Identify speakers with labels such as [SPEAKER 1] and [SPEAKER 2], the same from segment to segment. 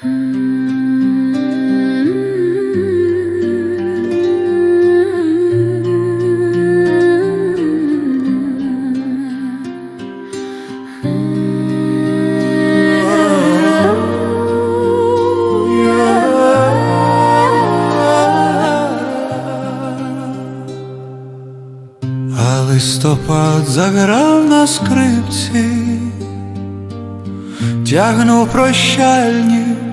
[SPEAKER 1] А листопад заграв на скрипці, тягнув прощальні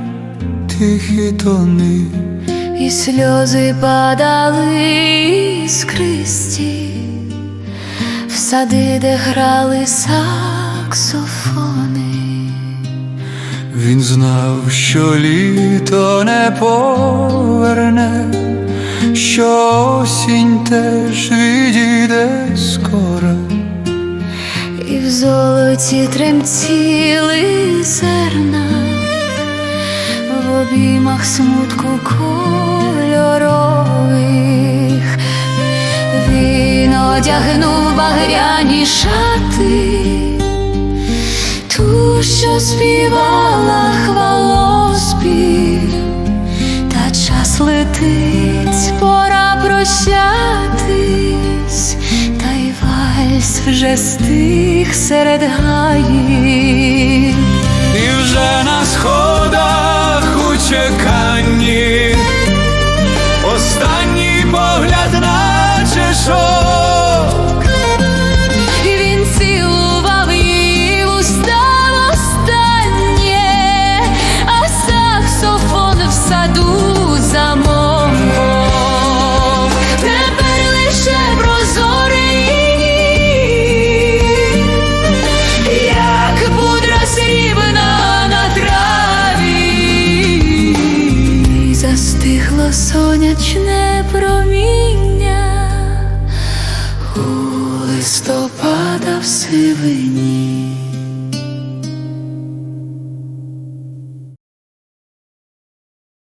[SPEAKER 1] тихі тони,
[SPEAKER 2] І сльози падали скристі, в сади, де грали саксофони.
[SPEAKER 1] він знав, що літо не поверне, що осінь теж відійде скоро.
[SPEAKER 2] І в золоті тремтіли зерна, обіймах смутку кольорових, він одягнув багряні шати, ту, що співала хвалоспів, та час летить, пора прощатись, та й вальс вже стих серед гаїв. Сонячне проміння у листопада в сивині.